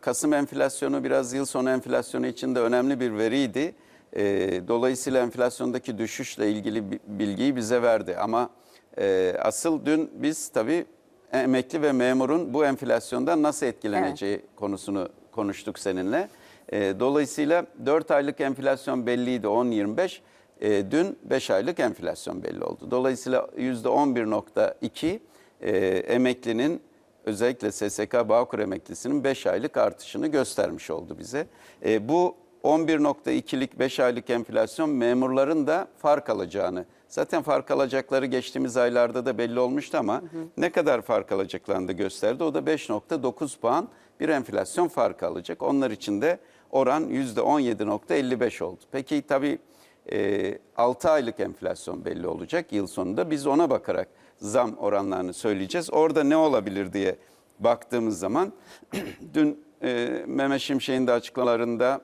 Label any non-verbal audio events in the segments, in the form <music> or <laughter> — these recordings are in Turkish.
Kasım enflasyonu biraz yıl sonu enflasyonu için de önemli bir veriydi. E, dolayısıyla enflasyondaki düşüşle ilgili bi- bilgiyi bize verdi. Ama e, asıl dün biz tabii emekli ve memurun bu enflasyondan nasıl etkileneceği konusunu konuştuk seninle. E, dolayısıyla 4 aylık enflasyon belliydi 10-25. E, dün 5 aylık enflasyon belli oldu. Dolayısıyla %11.2 e, emeklinin özellikle SSK Bağkur emeklisinin 5 aylık artışını göstermiş oldu bize. E, bu 11.2'lik 5 aylık enflasyon memurların da fark alacağını, zaten fark alacakları geçtiğimiz aylarda da belli olmuştu ama ne kadar fark alacaklarını da gösterdi. O da 5.9 puan bir enflasyon farkı alacak. Onlar için de oran %17.55 oldu. Peki tabii e, 6 aylık enflasyon belli olacak yıl sonunda. Biz ona bakarak zam oranlarını söyleyeceğiz. Orada ne olabilir diye baktığımız zaman <clears throat> dün e, Mehmet Şimşek'in de açıklamalarında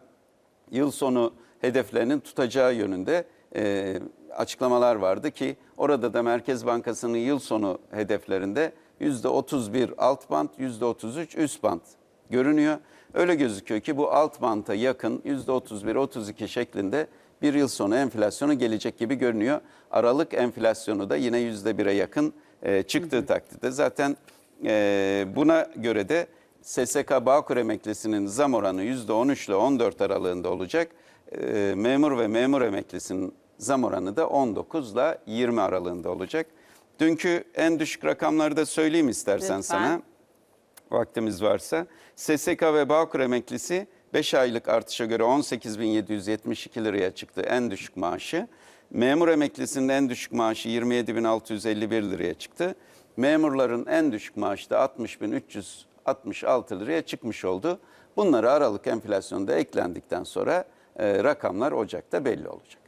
yıl sonu hedeflerinin tutacağı yönünde e, açıklamalar vardı ki orada da Merkez Bankası'nın yıl sonu hedeflerinde %31 alt band, %33 üst band görünüyor. Öyle gözüküyor ki bu alt banta yakın %31-32 şeklinde bir yıl sonu enflasyonu gelecek gibi görünüyor. Aralık enflasyonu da yine %1'e yakın e, çıktığı takdirde zaten e, buna göre de SSK Bağkur emeklisinin zam oranı %13 ile 14 aralığında olacak. E, memur ve memur emeklisinin zam oranı da 19 ile 20 aralığında olacak. Dünkü en düşük rakamları da söyleyeyim istersen Lütfen. sana vaktimiz varsa. SSK ve Bağkur emeklisi 5 aylık artışa göre 18.772 liraya çıktı en düşük maaşı. Memur emeklisinin en düşük maaşı 27.651 liraya çıktı. Memurların en düşük maaşı da 60.366 liraya çıkmış oldu. Bunları Aralık enflasyonda eklendikten sonra e, rakamlar Ocak'ta belli olacak.